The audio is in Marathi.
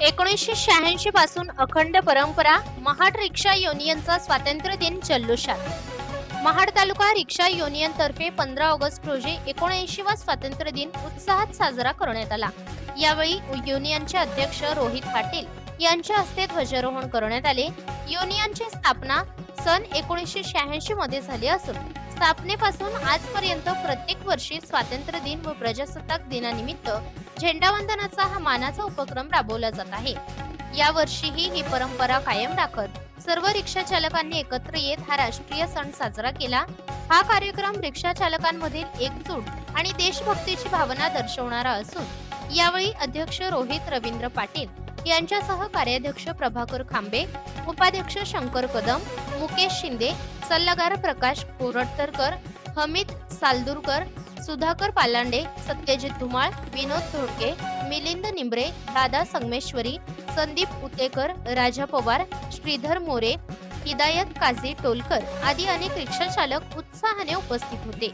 एकोणीसशे शहाऐंशी पासून अखंड परंपरा महाड रिक्षा युनियनचा स्वातंत्र्य दिन जल्लोषात. महाड तालुका रिक्षा युनियन तर्फे पंधरा ऑगस्ट रोजी एकोणऐंशीवा स्वातंत्र्य दिन उत्साहात साजरा करण्यात आला. यावेळी युनियनचे अध्यक्ष रोहित पाटील यांच्या हस्ते ध्वजारोहण करण्यात आले. युनियनची स्थापना सन एकोणीसशे शहाऐंशी मध्ये झाली असून स्थापनेपासून आजपर्यंत प्रत्येक वर्षी स्वातंत्र्य दिन व प्रजासत्ताक दिनानिमित्त झेंडावंदनाचा हा मानाचा उपक्रम राबवला जात आहे. या वर्षीही ही परंपरा कायम राखत सर्व रिक्षा चालकांनी एकत्र येत हा राष्ट्रीय सण साजरा केला. हा कार्यक्रम रिक्षा चालकांमधील एकजूट आणि देशभक्तीची भावना दर्शवणारा असून यावेळी अध्यक्ष रोहित रवींद्र पाटील यांच्यासह कार्याध्यक्ष प्रभाकर खांबे उपाध्यक्ष शंकर कदम मुकेश शिंदे सल्लागार प्रकाश कोरटरकर हमीद सालदूरकर सुधाकर पालांडे सत्यजित धुमाळ विनोद धोडके मिलिंद निंबरे दादा संगमेश्वरी संदीप उतेकर राजा पवार श्रीधर मोरे हिदायत काझी टोलकर आदी अनेक रिक्षाचालक उत्साहाने उपस्थित होते.